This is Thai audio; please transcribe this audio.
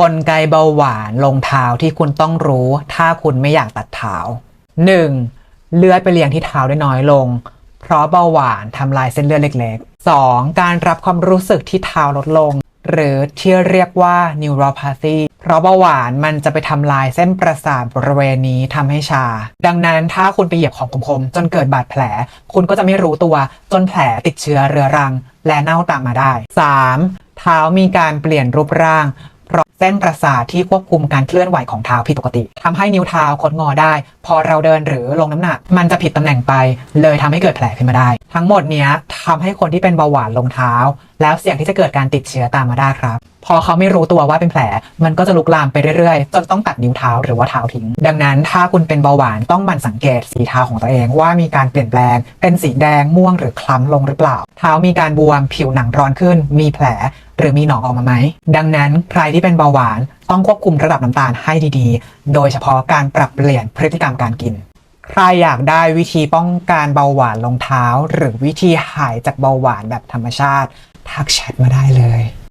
กลไกเบาหวานลงเท้าที่คุณต้องรู้ ถ้าคุณไม่อยากตัดเท้า 1. เลือดไปเลี้ยงที่เท้าได้น้อยลง เพราะเบาหวานทำลายเส้นเลือดเล็กๆ 2. การรับความรู้สึกที่เท้าลดลง หรือที่เรียกว่า neuropathy เพราะเบาหวานมันจะไปทำลายเส้นประสาทบริเวณนี้ทำให้ชา ดังนั้นถ้าคุณไปเหยียบของคมๆจนเกิดบาดแผล คุณก็จะไม่รู้ตัวจนแผลติดเชื้อเรื้อรัง และเน่าตามมาได้ 3. เท้ามีการเปลี่ยนรูปร่าง เพราะเส้นประสาทที่ควบคุมการเคลื่อนไหวของเท้าผิดปกติทำให้นิ้วเท้าคดงอได้ พอเราเดินหรือลงน้ำหนัก มันจะผิดตำแหน่งไป เลยทำให้เกิดแผลขึ้นมาได้ ทั้งหมดเนี้ย ทำให้คนที่เป็นเบาหวานลงเท้า แล้วเสี่ยงที่จะเกิดการติดเชื้อตามมาได้ครับ พอเขาไม่รู้ตัวว่าเป็นแผล มันก็จะลุกลามไปเรื่อยๆ จนต้องตัดนิ้วเท้าหรือว่าเท้าทิ้ง ดังนั้นถ้าคุณเป็นเบาหวานต้องมันสังเกตสีเท้าของตัวเองว่ามีการเปลี่ยนแปลง เป็นสีแดงม่วงหรือคล้ำลงหรือเปล่า เท้ามีการบวมผิวหนังร้อนขึ้น มีแผลหรือมีหนองออกมาไหม ดังนั้นใครที่เป็นเบาหวานต้องควบคุมระดับน้ำตาลให้ดีๆ โดยเฉพาะการปรับเปลี่ยนพฤติกรรมการกิน ใครอยากได้วิธีป้องกันเบาหวานลงเท้า หรือวิธีหายจากเบาหวานแบบธรรมชาติ ทักแชทมาได้เลย